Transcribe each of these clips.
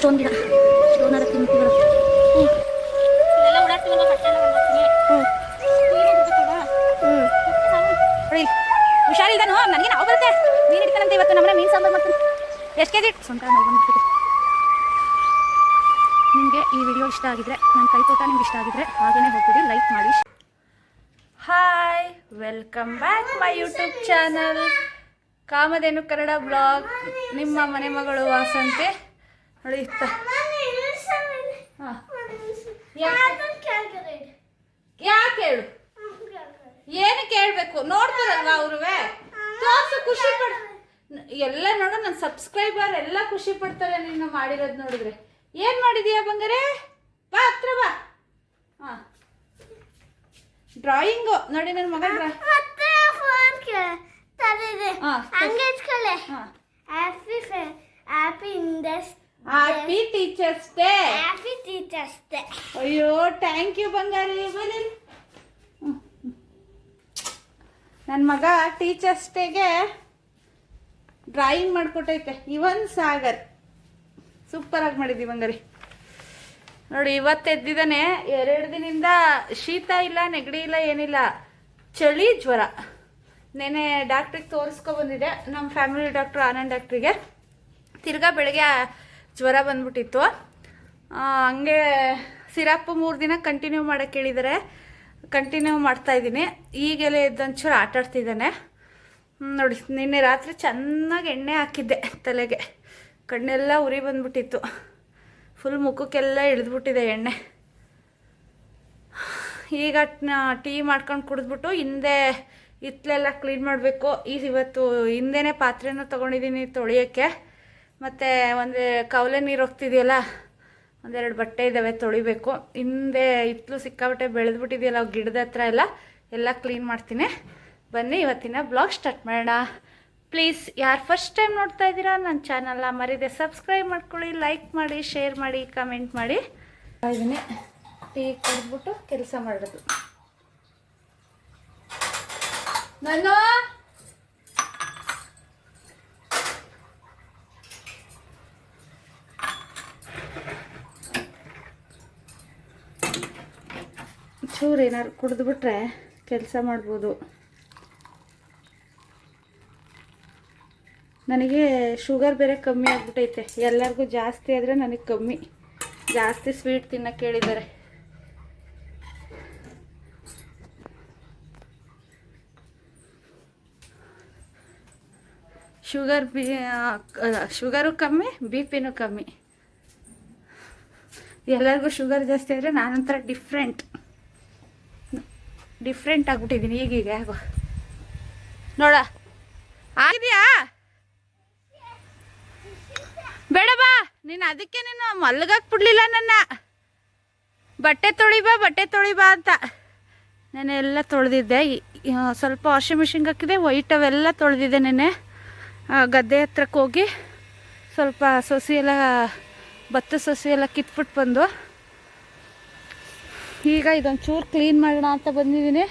Stone ಗಿಡ stone ಅದಕ್ಕೆ ಮುಟ್ಟಿಗಳು ಹ್ಞೂ. ಹ್ಞೂ ಹುಷಾರಿಲ್ದಾನು? ನನಗೆ ನಾವು ಬರುತ್ತೆ. ಮೀನು ಹಿಡಿತಾನಂತೆ ಇವತ್ತು ನಮ್ಮನೆ ಮೀನು ಸಾಂಬಾರು ಮಾಡ್ತೀನಿ. ಎಷ್ಟು ಕೆ ಜಿ ಸೊಂಟ ನೋವು ಬಂದ್ಬಿಟ್ಟಿದೆ ನಿಮಗೆ ಈ ವಿಡಿಯೋ ಇಷ್ಟ ಆಗಿದ್ರೆ ನನ್ನ ಕೈತೋಟ ನಿಮ್ಗೆ ಇಷ್ಟ ಆಗಿದ್ರೆ ಹಾಗೇ ಹೋಗ್ಬಿಡಿ ಲೈಕ್ ಮಾಡಿ hi welcome back my YouTube channel Kamadhenu Kannada blog ನಿಮ್ಮ ಮನೆ ಮಗಳು ವಾಸಂತೆ. ನೋಡಿ ಇತ್ತ ಹಾಂ. ಯಾಕೆ ಹೇಳು? ಏನು ಕೇಳಬೇಕು? ನೋಡ್ತಾರಲ್ವಾ ಅವ್ರುವೆ? ತೋರ್ಸು ಖುಷಿ ಪಡ ಎಲ್ಲ ನೋಡು ನನ್ನ ಸಬ್ಸ್ಕ್ರೈಬರ್ ಎಲ್ಲ ಖುಷಿ ಪಡ್ತಾರೆ ನಿನ್ನ ಮಾಡಿರೋದು ನೋಡಿದ್ರೆ. ಏನು ಮಾಡಿದೀಯ ಬಂಗಾರೆ? ಬಾ ಹತ್ರ ಬಾ. ಹಾಂ. ಡ್ರಾಯಿಂಗು ನೋಡಿ ನನ್ನ ಮಗ ಹಾಂ ಹಾಂ. Happy Indus happy teachers day happy teachers day ಅಯ್ಯೋ ಥ್ಯಾಂಕ್ ಯು ಬಂಗಾರಿ ಬನ್ನಿ ನನ್ನ ಮಗ ಟೀಚರ್ಸ್ ಡೇಗೆ ಡ್ರಾಯಿಂಗ್ ಮಾಡಿಕೊಟ್ಟೈತೆ. ಇವನ್ ಸಾಗರ್. ಸೂಪರಾಗಿ ಮಾಡಿದ್ವಿ ಬಂಗಾರಿ. ನೋಡಿ ಇವತ್ತು ಎದ್ದಿದ್ದಾನೆ. ಎರಡು ದಿನದಿಂದ ಶೀತ ಇಲ್ಲ ನೆಗಡಿ ಇಲ್ಲ ಏನಿಲ್ಲ. ಚಳಿ ಜ್ವರ. ನೆನೆ ಡಾಕ್ಟ್ರಿಗೆ ತೋರಿಸ್ಕೊ ಬಂದಿದ್ದೆ. ನಮ್ಮ ಫ್ಯಾಮಿಲಿ ಡಾಕ್ಟ್ರು ಆನಂದ್ ಡಾಕ್ಟ್ರಿಗೆ ತಿರ್ಗಾ ಬೆಳಗ್ಗೆ ಜ್ವರ ಬಂದ್ಬಿಟ್ಟಿತ್ತು. ಹಂಗೆ ಸಿರಪ್ ಮೂರು ದಿನ ಕಂಟಿನ್ಯೂ ಮಾಡೋಕ್ಕೆ ಹೇಳಿದರೆ. ಕಂಟಿನ್ಯೂ ಮಾಡ್ತಾ ಇದ್ದೀನಿ. ಈಗೆಲ್ಲ ಎದ್ದೊಂಚೂರು ಆಟ ಆಡ್ತಿದ್ದಾನೆ. ನೋಡಿ, ನಿನ್ನೆ ರಾತ್ರಿ ಚೆನ್ನಾಗಿ ಎಣ್ಣೆ ಹಾಕಿದ್ದೆ ತಲೆಗೆ. ಕಣ್ಣೆಲ್ಲ ಉರಿ ಬಂದ್ಬಿಟ್ಟಿತ್ತು. ಫುಲ್ ಮುಖಕ್ಕೆಲ್ಲ ಇಳಿದ್ಬಿಟ್ಟಿದೆ ಎಣ್ಣೆ. ಈಗ ಟೀ ಮಾಡ್ಕೊಂಡು ಕುಡಿದ್ಬಿಟ್ಟು ಹಿಂದೆ ಹಿತ್ಲೆಲ್ಲ ಕ್ಲೀನ್ ಮಾಡಬೇಕು. ಈ ಇವತ್ತು ಹಿಂದೆನೇ ಪಾತ್ರೆನೂ ತೊಗೊಂಡಿದ್ದೀನಿ ತೊಳಿಯೋಕ್ಕೆ. ಮತ್ತು ಒಂದು ಕವಲೆ ನೀರು ಹೋಗ್ತಿದೆಯಲ್ಲ ಒಂದೆರಡು ಬಟ್ಟೆ ಇದ್ದಾವೆ ತೊಳಿಬೇಕು. ಹಿಂದೆ ಇತ್ತಲು ಸಿಕ್ಕಾಬಟ್ಟೆ ಬೆಳೆದ್ಬಿಟ್ಟಿದೆಯಲ್ಲ ಗಿಡದ ಹತ್ರ ಎಲ್ಲ ಎಲ್ಲ ಕ್ಲೀನ್ ಮಾಡ್ತೀನಿ. ಬನ್ನಿ ಇವತ್ತಿನ ಬ್ಲಾಗ್ ಸ್ಟಾರ್ಟ್ ಮಾಡೋಣ. ಪ್ಲೀಸ್ ಯಾರು ಫಸ್ಟ್ ಟೈಮ್ ನೋಡ್ತಾ ಇದ್ದೀರಾ ನನ್ನ ಚಾನಲ್ನ ಮರಿದೆ. ಸಬ್ಸ್ಕ್ರೈಬ್ ಮಾಡ್ಕೊಳ್ಳಿ ಲೈಕ್ ಮಾಡಿ ಶೇರ್ ಮಾಡಿ ಕಮೆಂಟ್ ಮಾಡಿ. ಇದನ್ನೇ ಟೀ ಕುಡಿದ್ಬಿಟ್ಟು ಕೆಲಸ ಮಾಡೋದು ನಾನು ಚೂರು ಏನಾದ್ರು ಕುಡಿದ್ಬಿಟ್ರೆ ಕೆಲಸ ಮಾಡ್ಬೋದು. ನನಗೆ ಶುಗರ್ ಬೇರೆ ಕಮ್ಮಿ ಆಗಿಬಿಟ್ಟೈತೆ ಎಲ್ಲರಿಗೂ ಜಾಸ್ತಿ ಆದರೆ ನನಗೆ ಕಮ್ಮಿ. ಜಾಸ್ತಿ ಸ್ವೀಟ್ ತಿನ್ನಕ್ಕೆ ಹೇಳಿದ್ದಾರೆ ಶುಗರ್ ಬಿ ಶುಗರು ಕಮ್ಮಿ, ಬಿ ಪಿನೂ ಕಮ್ಮಿ. ಎಲ್ಲರಿಗೂ ಶುಗರ್ ಜಾಸ್ತಿ ಆದರೆ ನಾನೊಂಥರ ಡಿಫ್ರೆಂಟ್ ಡಿಫ್ರೆಂಟ್ ಆಗ್ಬಿಟ್ಟಿದ್ದೀನಿ ಈಗೀಗ ನೋಡ. ಆಗಿದೆಯಾ? ಬೇಡ ಬಾ. ನೀನು ಅದಕ್ಕೆ ನೀನು ಮಲ್ಗಕ್ಕೆ ಬಿಡ್ಲಿಲ್ಲ ನನ್ನ. ಬಟ್ಟೆ ತೊಳಿಬಾ ಬಟ್ಟೆ ತೊಳಿಬಾ ಅಂತ. ನಾನು ಎಲ್ಲ ತೊಳೆದಿದ್ದೆ. ಸ್ವಲ್ಪ ವಾಷಿಂಗ್ ಮಿಷಿನ್ಗೆ ಹಾಕಿದೆ. ವೈಟ್ ಅವೆಲ್ಲ ತೊಳೆದಿದ್ದೆ ನೆನೆ ಗದ್ದೆ ಹತ್ರಕ್ಕೆ ಹೋಗಿ ಸ್ವಲ್ಪ ಸೊಸಿ ಎಲ್ಲ ಭತ್ತ ಸೊಸಿ ಎಲ್ಲ ಕಿತ್ಬಿಟ್ಟು ಬಂದು. ಈಗ ಇದೊಂದು ಚೂರು ಕ್ಲೀನ್ ಮಾಡೋಣ ಅಂತ ಬಂದಿದ್ದೀನಿ.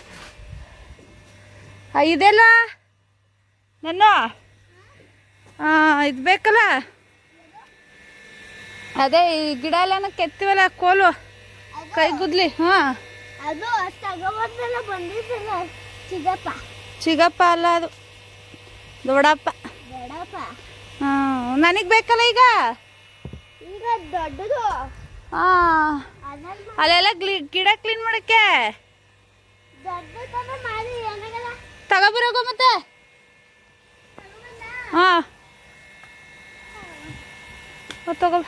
ಇದೆಲ್ಲ? ನನ್ನ? ಇದು ಬೇಕಲ್ಲ? ಅದೇ ಈ ಗಿಡ ಎಲ್ಲ ಕೆತ್ತಿವಲ್ಲ ಕೋಲು? ಹಾಂ. ಅದು ತಗೊಬಂದೆಲ್ಲ ಬಂದಿದ್ದಲ್ಲ ಚಿಗಪ್ಪ. ಚಿಗಪ್ಪ ಅಲ್ಲ ಅದು. ದೊಡಪ್ಪ ಹಾ ಹಾಂ ನನಗೆ ಬೇಕಲ್ಲ ಈಗ? ಈಗ ದೊಡ್ಡದು. ಹಾಂ ಅಲ್ಲೆಲ್ಲ ಗಿಡ ಕ್ಲೀನ್ ಮಾಡೋಕ್ಕೆ? ತಗೊಬರೋಗೋ ಮತ್ತೆ? ಹಾಂ. ತಗೋ.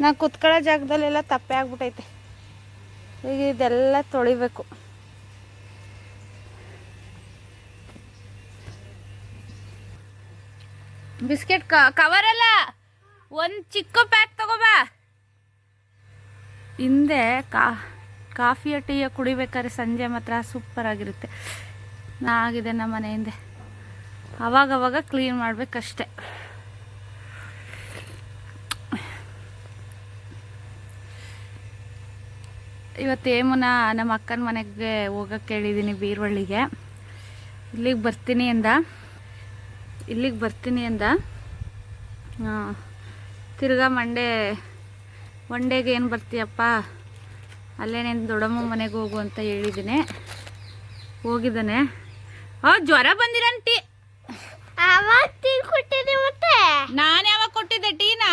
ನಾ ಕುತ್ಕೊಳ್ಳೋ ಜಾಗದಲ್ಲೆಲ್ಲ ತಪ್ಪೆ ಆಗ್ಬಿಟ್ಟೈತೆ ಈಗ ಇದೆಲ್ಲ ತೊಳಿಬೇಕು. ಬಿಸ್ಕೆಟ್ ಅಲ್ಲ ಒಂದು ಚಿಕ್ಕ ಪ್ಯಾಕ್ ತಗೋಬಾ ಹಿಂದೆ ಕಾ, ಕಾಫಿಯ ಟೀಯ ಕುಡಿಬೇಕಾದ್ರೆ ಸಂಜೆ ಮಾತ್ರ ಸೂಪರ್ ಆಗಿರುತ್ತೆ. ಆಗಿದೆ ನಮ್ಮ ಮನೆ ಹಿಂದೆ. ಅವಾಗವಾಗ ಕ್ಲೀನ್ ಮಾಡಬೇಕಷ್ಟೆ. ಇವತ್ತು ಏಮುನ ನಮ್ಮ ಅಕ್ಕನ ಮನೆಗೆ ಹೋಗಕ್ಕೆ ಹೇಳಿದ್ದೀನಿ ಬೀರ್ವಳ್ಳಿಗೆ. ಇಲ್ಲಿಗೆ ಬರ್ತೀನಿ ಅಂದ. ಇಲ್ಲಿಗೆ ಬರ್ತೀನಿ ಅಂದ. ತಿರ್ಗಾ ಮಂಡೆ ಒನ್ ಡೇಗೆ ಏನು ಬರ್ತೀಯಪ್ಪ? ಅಲ್ಲೇ ನೀನು ದೊಡ್ಡಮ್ಮ ಮನೆಗೆ ಹೋಗು ಅಂತ ಹೇಳಿದ್ದೀನಿ ಹೋಗಿದ್ದಾನೆ. ಆ ಜ್ವರ ಬಂದಿರಂಟಿ ನಾನು ಯಾವಾಗ ಕೊಟ್ಟಿದ್ದೆ ಟೀನಾ?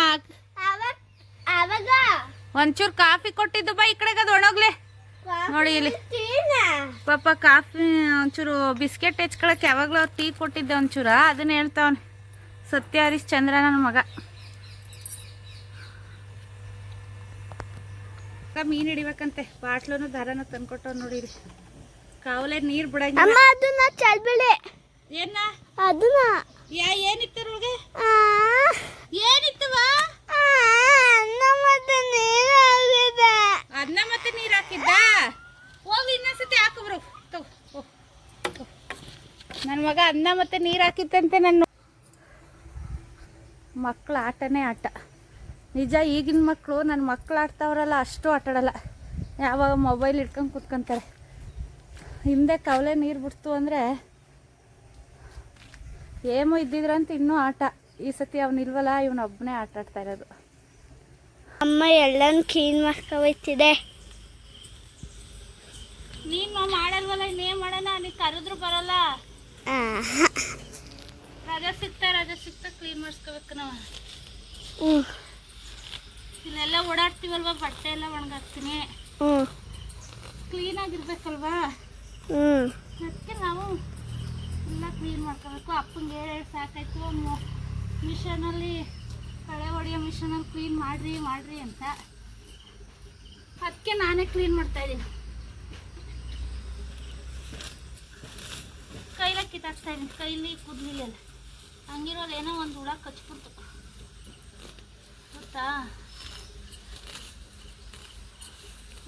ಒಂಚೂರು ಕಾಫಿ ಕೊಟ್ಟಿದ್ದು ಬಾ ಈ ಕಡೆಗೆ ಅದು ಒಣಗ್ಲೆ. ನೋಡಿ ಇಲ್ಲಿ. ಪಾಪ ಕಾಫಿ ಒಂಚೂರು ಬಿಸ್ಕೆಟ್ ಹೆಚ್ಕೊಳಕ್ಕೆ ಯಾವಾಗಲೂ ಟೀ ಕೊಟ್ಟಿದ್ದೆ ಒಂಚೂರ. ಅದನ್ನ ಹೇಳ್ತಾವನ್. ಸತ್ಯ ಹರೀಶ್ ಚಂದ್ರ ನನ್ನ ಮಗ. ಅಕ್ಕ ಮೀನು ಹಿಡಿಬೇಕಂತೆ? ಬಾಟ್ಲೂನು ದಾರನ ತಂದ್ಕೊಟ್ಟವ್ ನೋಡಿ ಕಾವಲೇ ನೀರು ಬಿಡಂಗಿಲ್ಲ. ಅಮ್ಮ ಅದನ್ನ ಚಲ್ಬಿಳೆ ಏನ? ಅದನ್ನ. ಯಾ ಏನಿತ್ತು ಅದ್ರೊಳಗೆ ಆ, ಏನಿತ್ತವ ಅನ್ನ ಮತ್ತೆ ನೀರಾಗಿದೆ ಅನ್ನ ಮತ್ತೆ ನೀರು ಹಾಕಿದ್ದ? ಹೋಗಿ ಇನ್ನೊಂದ್ಸತಿ ಓ ನನ್ನ ಮಗ ಅನ್ನ ಮತ್ತೆ ನೀರು ಹಾಕಿತ್ತಂತೆ ನನ್ನ ಮಕ್ಕಳ ಆಟನೇ ಆಟ. ನಿಜ ಈಗಿನ ಮಕ್ಕಳು ನನ್ನ ಮಕ್ಕಳು ಆಡ್ತಾವ್ರಲ್ಲ ಅಷ್ಟು ಆಟಾಡಲ್ಲ. ಯಾವಾಗ ಮೊಬೈಲ್ ಇಟ್ಕೊಂಡು ಕೂತ್ಕೊಂತಾರೆ. ಹಿಂದೆ ಕವಲೆ ನೀರು ಬಿಡ್ತು ಅಂದರೆ ಏಮೋ ಇದ್ದಿದ್ರಂತ ಇನ್ನೂ ಆಟ. ಈ ಸತಿ ಅವನಿಲ್ವಲ್ಲ ಇವನೊಬ್ಬನೇ ಆಟ ಆಡ್ತಾ ಇರೋದು. ಅಮ್ಮ ಎಲ್ಲಾನು ಕ್ಲೀನ್ ಮಾಡ್ಕೋಬೈತಿದೆ. ನೀನು ಮಾಡಲ್ವಲ್ಲ ಇನ್ನೇನು ಮಾಡೋಣ? ನೀನು ಕರೆದ್ರು ಬರಲ್ಲ. ರಜಾ ಸಿಗ್ತಾ ರಜಾ ಸಿಗ್ತಾ ಕ್ಲೀನ್ ಮಾಡ್ಸ್ಕೋಬೇಕು ನಾವು. ಹ್ಞೂ ಇಲ್ಲೆಲ್ಲ ಓಡಾಡ್ತೀವಲ್ವಾ? ಬಟ್ಟೆ ಎಲ್ಲ ಒಣಗಾಕ್ತೀನಿ ಕ್ಲೀನ್ ಆಗಿರ್ಬೇಕಲ್ವಾ? ಅದಕ್ಕೆ ನಾವು ಎಲ್ಲ ಕ್ಲೀನ್ ಮಾಡ್ಕೋಬೇಕು. ಅಪ್ಪಂಗೆ ಹೇಳಿ ಸಾಕಾಯ್ತು ಮಿಷನಲ್ಲಿ ಕಳೆ ಹೊಡೆಯೋ ಮಿಷನಲ್ಲಿ ಕ್ಲೀನ್ ಮಾಡ್ರಿ ಮಾಡ್ರಿ ಅಂತ. ಅದಕ್ಕೆ ನಾನೇ ಕ್ಲೀನ್ ಮಾಡ್ತಾ ಇದ್ದೀನಿ. ಕೈಲ ಕಿತ್ತಾಕ್ತಾ ಇದ್ದೀನಿ. ಕೈಲಿ ಕೂದಲಿಲ್ಲ. ಹಂಗಿರೋದು ಏನೋ ಒಂದು ಹುಳ ಕಚ್ಬಿಡ್ತು. ಗೊತ್ತಾ?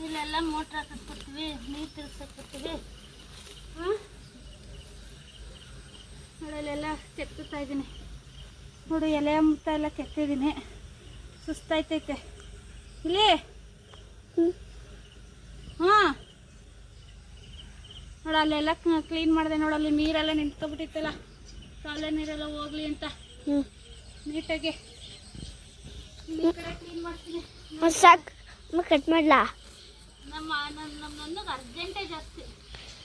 ಇಲ್ಲೆಲ್ಲ ಮೋಟ್ರ್ ಹಾಕಿಸ್ಕೊಡ್ತೀವಿ ನೀರು ತಿರ್ಗ್ಸಕ್ ಬರ್ತೀವಿ ಹಾಂ ನೋಡಲ್ಲೆಲ್ಲ ಕೆತ್ತುತ್ತಾ ಇದ್ದೀನಿ. ನೋಡು ಎಲೆ ಮುತ್ತ ಎಲ್ಲ ಕೆತ್ತಿದ್ದೀನಿ ಸುಸ್ತಾಯ್ತೈತೆ. ಇಲ್ಲಿ? ಹಾಂ ನೋಡು ಅಲ್ಲೆಲ್ಲ ಕ್ಲೀನ್ ಮಾಡಿದೆ ನೋಡು ಅಲ್ಲಿ ನೀರೆಲ್ಲ ನಿಂತ್ಕೊಬಿಟ್ಟಿತ್ತಲ್ಲ. ಕಾಲೇ ನೀರೆಲ್ಲ ಹೋಗ್ಲಿ ಅಂತ. ಹ್ಞೂ ನೀಟಾಗಿ. ಕ್ಲೀನ್ ಮಾಡ್ತೀನಿ. ಕಟ್ ಮಾಡ್ಲಾ? ನಮ್ಮ ನನ್ನ ನಮ್ಮ ಅರ್ಜೆಂಟೇ ಜಾಸ್ತಿ.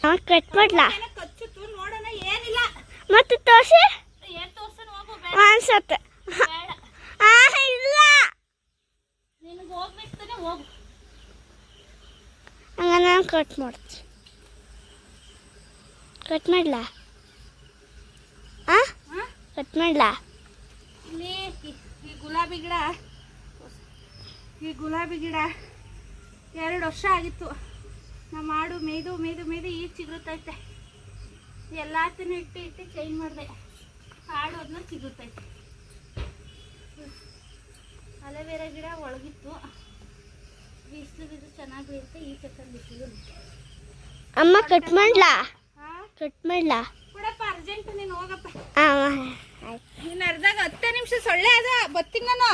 ಅಮ್ಮ ಕಟ್ ಮಾಡ್ಲಾ? ಏನೋ ಕಚ್ಚುತ್ತು ನೋಡೋಣ ಏನಿಲ್ಲ. ಮತ್ತೆ ತೋರಿಸಿ? ಏನ್ ತೋರ್ಸನ್ ಹೋಗು ಬೇಡ. ಅನ್ಸತ್ತೆ. ಬೇಡ. ಆ ಇಲ್ಲ. ನಿನಗೆ ಹೋಗ್ಬೇಕು ಹೋಗು. ಹಂಗ ನಾನು ಕಟ್ ಮಾಡ್ತೀನಿ. ಕಟ್ ಮಾಡ್ಲಾ? ಆ? ಹಾ ಕಟ್ ಮಾಡ್ಲಾ? ಇಲ್ಲಿ ಈ ಗುಲಾಬಿ ಗಿಡ. ಈ ಗುಲಾಬಿ ಗಿಡ. ಎರಡು ವರ್ಷ ಆಗಿತ್ತು. ನಮ್ಮ ಆಡು ಮೇಯ್ದು ಮೇಯ್ದು ಮೇಯ್ದು ಈಗ ಚಿಗುರುತ್ತೈತೆ. ಎಲ್ಲಾತನೂ ಇಟ್ಟು ಇಟ್ಟು ಚೇಂಜ್ ಮಾಡಿದೆ. ಅದನ್ನ ಚಿಗುರ್ತೈತೆ ಅಲೋವೆರಾ ಗಿಡ ಒಳಗಿತ್ತು. ಬಿಸಿಲು ಬಿಸಿಲು ಚೆನ್ನಾಗಿ ಬೀಳುತ್ತೆ ಈ ಚಕ್ಕಂದು ಬಿಸಿಲು ಅಮ್ಮ ಕಟ್ ಮಾಡ್ಲಾ? ಕಟ್ ಮಾಡ್ಲಾ? ಕೊಡಪ್ಪ ಅರ್ಜೆಂಟ್ ನೀನು ಹೋಗಪ್ಪ. ನೀನು ಅರ್ಧಾಗ ಹತ್ತೇ ನಿಮಿಷ ಸೊಳ್ಳೆ ಅದ ಬತ್ತೀನಿ ನಾನು.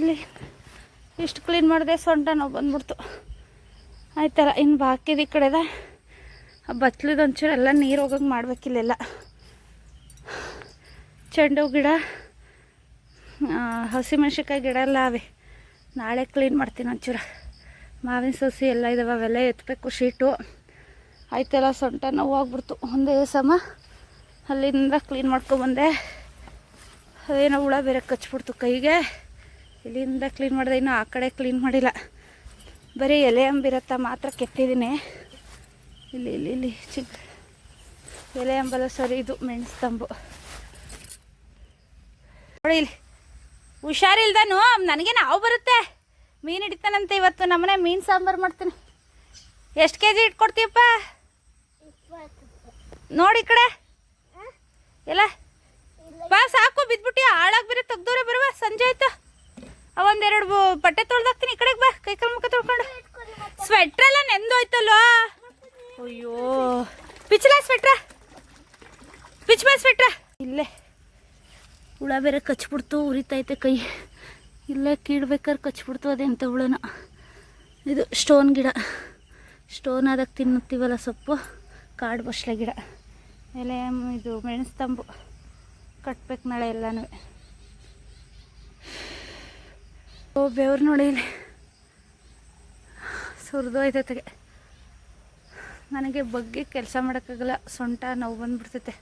ಇಲ್ಲಿ ಇಷ್ಟು ಕ್ಲೀನ್ ಮಾಡಿದೆ, ಸೊಂಟ ನೋವು ಬಂದ್ಬಿಡ್ತು. ಆಯ್ತಲ್ಲ, ಇನ್ನು ಬಾಕಿದ ಈ ಕಡೆದ. ಆ ಬತ್ಲದ ಒಂಚೂರು ಎಲ್ಲ ನೀರು ಹೋಗಂಗೆ ಮಾಡ್ಬೇಕಿಲ್ಲೆಲ್ಲ ಚೆಂಡು ಗಿಡ ಹಸಿಮೆಣ್ಸಿನ್ಕಾಯಿ ಗಿಡ ಎಲ್ಲ ಅವೆ. ನಾಳೆ ಕ್ಲೀನ್ ಮಾಡ್ತೀನಿ ಒಂಚೂರು. ಮಾವಿನ ಸಸಿ ಎಲ್ಲ ಇದಾವೆ, ಅವೆಲ್ಲ ಎತ್ತಬೇಕು ಶೀಟು. ಆಯ್ತಲ್ಲ, ಸೊಂಟ ನೋವು ಹೋಗ್ಬಿಡ್ತು ಒಂದೇ ಸಮ ಅಲ್ಲಿಂದ ಕ್ಲೀನ್ ಮಾಡ್ಕೊಬಂದೆ ಅದೇನೋ ಹುಳ ಬೇರೆ ಕಚ್ಬಿಡ್ತು ಕೈಗೆ. ಇಲ್ಲಿಂದ ಕ್ಲೀನ್ ಮಾಡಿದೆ ಇನ್ನೂ ಆ ಕಡೆ ಕ್ಲೀನ್ ಮಾಡಿಲ್ಲ. ಬರೀ ಎಲೆ ಅಂಬಿರತ್ತ ಮಾತ್ರ ಕೆತ್ತಿದ್ದೀನಿ. ಇಲ್ಲಿ ಇಲ್ಲಿ ಇಲ್ಲಿ ಚಿಕ್ಕ ಎಲೆ ಅಂಬಲ್ಲ ಸರಿ ಇದು ಮೆಣಸ್ತಂಬು ನೋಡಿ ಇಲ್ಲಿ. ಹುಷಾರಿಲ್ದನು ನನಗೆ ನಾವು ಬರುತ್ತೆ. ಮೀನು ಹಿಡಿತಾನಂತೆ ಇವತ್ತು ನಮ್ಮನೆ ಮೀನು ಸಾಂಬಾರು ಮಾಡ್ತೀನಿ. ಎಷ್ಟು ಕೆ ಜಿ ಇಟ್ಕೊಡ್ತೀಯಪ್ಪ? ನೋಡಿ ಈ ಕಡೆ. ಎಲ್ಲ. ಬಾ ಸಾಕು ಬಿದ್ಬಿಟ್ಟು ಹಾಳಾಗಿ ಬೇರೆ ತೆಗ್ದವ್ರೆ ಬರುವ ಸಂಜೆ ಆಯ್ತು. ಒಂದೆರಡು ಬಟ್ಟೆ ತೊಳ್ದಾಕ್ತೀನಿ ಈ ಕಡೆಗೆ ಬಾ. ಕೈ ಕಾಲು ಮುಖ ತೊಳ್ಕೊಂಡು. ಸ್ವೆಟ್ರ್ ಎಲ್ಲ ನೆಂದೋಯ್ತಲ್ವಾ ಅಯ್ಯೋ. ಪಿಚ್ಚಲ ಸ್ವೆಟ್ರ ಪಿಚ್ ಬಾ ಸ್ವೆಟ್ರ ಇಲ್ಲೇ. ಹುಳ ಬೇರೆ ಕಚ್ಬಿಡ್ತು. ಉರಿತೈತೆ ಕೈ. ಇಲ್ಲೇ ಕೀಡ್ಬೇಕಾದ್ರೆ ಕಚ್ಬಿಡ್ತು ಅದೆಂತ ಹುಳನ. ಇದು ಸ್ಟೋನ್ ಗಿಡ. ಸ್ಟೋನ್ ಅದಕ್ಕೆ ತಿನ್ನುತ್ತೀವಲ್ಲ ಸೊಪ್ಪು? ಕಾಡು ಬಸ್ಲೆ ಗಿಡ. ಎಲೆ, ಇದು ಮೆಣಸು ತಂಬು. ಕಟ್ಬೇಕು ನಾಳೆ ಎಲ್ಲನೂ. ಓ, ಬೆವ್ರು ನೋಡಿ ಸುರಿದೋಯ್ತೈತೆಗೆ ನನಗೆ ಬಗ್ಗೆ ಕೆಲಸ ಮಾಡೋಕ್ಕಾಗಲ್ಲ, ಸೊಂಟ ನೋವು ಬಂದ್ಬಿಡ್ತೈತೆ.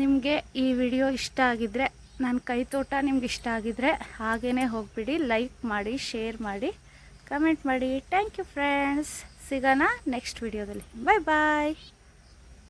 ನಿಮಗೆ ಈ ವಿಡಿಯೋ ಇಷ್ಟ ಆಗಿದ್ದರೆ ನನ್ನ ಕೈ ತೋಟ ನಿಮ್ಗೆ ಇಷ್ಟ ಆಗಿದ್ದರೆ ಹಾಗೇ ಹೋಗಿಬಿಡಿ ಲೈಕ್ ಮಾಡಿ ಶೇರ್ ಮಾಡಿ ಕಮೆಂಟ್ ಮಾಡಿ. ಥ್ಯಾಂಕ್ ಯು ಫ್ರೆಂಡ್ಸ್ ಸಿಗೋಣ ನೆಕ್ಸ್ಟ್ ವಿಡಿಯೋದಲ್ಲಿ ಬಾಯ್ ಬಾಯ್